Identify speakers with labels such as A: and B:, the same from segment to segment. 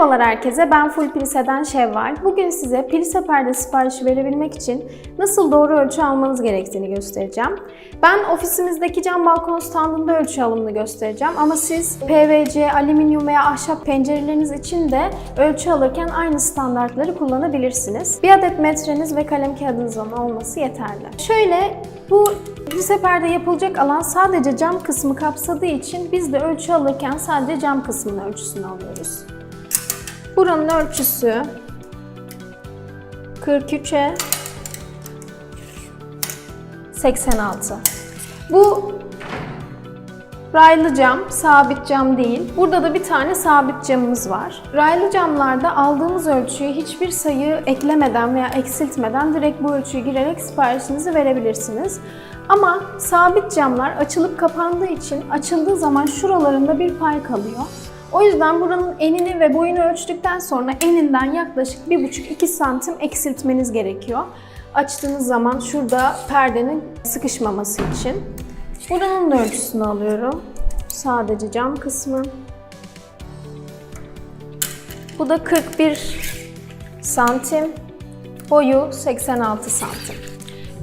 A: Merhabalar herkese, ben Full Plise'den Şevval. Bugün size plise perde siparişi verebilmek için nasıl doğru ölçü almanız gerektiğini göstereceğim. Ben ofisimizdeki cam balkon standında ölçü alımını göstereceğim ama siz PVC, alüminyum veya ahşap pencereleriniz için de ölçü alırken aynı standartları kullanabilirsiniz. Bir adet metreniz ve kalem kağıdınızın olması yeterli. Şöyle bu plise perde yapılacak alan sadece cam kısmı kapsadığı için biz de ölçü alırken sadece cam kısmının ölçüsünü alıyoruz. Buranın ölçüsü 43'e 86. Bu raylı cam, sabit cam değil. Burada da bir tane sabit camımız var. Raylı camlarda aldığımız ölçüyü hiçbir sayı eklemeden veya eksiltmeden direkt bu ölçüyü girerek siparişinizi verebilirsiniz. Ama sabit camlar açılıp kapandığı için açıldığı zaman şuralarında bir pay kalıyor. O yüzden buranın enini ve boyunu ölçtükten sonra eninden yaklaşık 1,5-2 santim eksiltmeniz gerekiyor. Açtığınız zaman şurada perdenin sıkışmaması için. Buranın da ölçüsünü alıyorum. Sadece cam kısmı. Bu da 41 santim. Boyu 86 santim.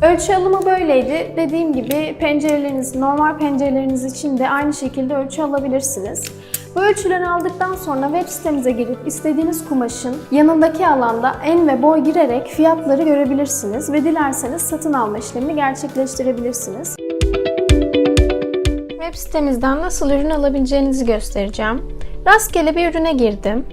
A: Ölçü alımı böyleydi. Dediğim gibi pencereleriniz, normal pencereleriniz için de aynı şekilde ölçü alabilirsiniz. Bu ölçüleri aldıktan sonra web sitemize girip istediğiniz kumaşın yanındaki alanda en ve boy girerek fiyatları görebilirsiniz ve dilerseniz satın alma işlemini gerçekleştirebilirsiniz. Web sitemizden nasıl ürün alabileceğinizi göstereceğim. Rastgele bir ürüne girdim.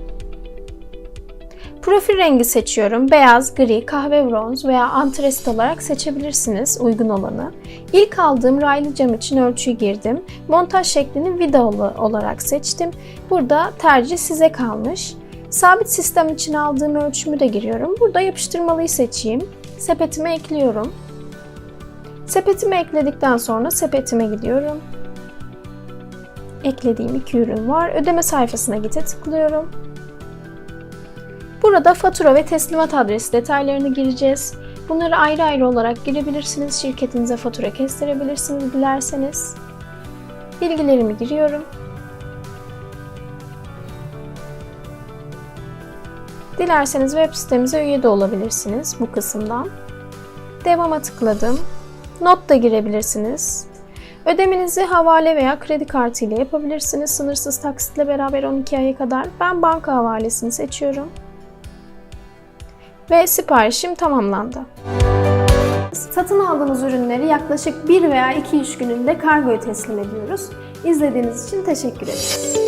A: Profil rengi seçiyorum. Beyaz, gri, kahve bronz veya antresit olarak seçebilirsiniz uygun olanı. İlk aldığım raylı cam için ölçüyü girdim. Montaj şeklini vidalı olarak seçtim. Burada tercih size kalmış. Sabit sistem için aldığım ölçümü de giriyorum. Burada yapıştırmalıyı seçeyim. Sepetime ekliyorum. Sepetime ekledikten sonra sepetime gidiyorum. Eklediğim iki ürün var. Ödeme sayfasına gite tıklıyorum. Burada fatura ve teslimat adresi detaylarını gireceğiz. Bunları ayrı ayrı olarak girebilirsiniz. Şirketinize fatura kestirebilirsiniz dilerseniz. Bilgilerimi giriyorum. Dilerseniz web sitemize üye de olabilirsiniz bu kısımdan. Devama tıkladım. Not da girebilirsiniz. Ödemenizi havale veya kredi kartı ile yapabilirsiniz. Sınırsız taksitle beraber 12 aya kadar. Ben banka havalesini seçiyorum ve siparişim tamamlandı. Satın aldığınız ürünleri yaklaşık 1 veya 2 iş gününde kargoya teslim ediyoruz. İzlediğiniz için teşekkür ederim.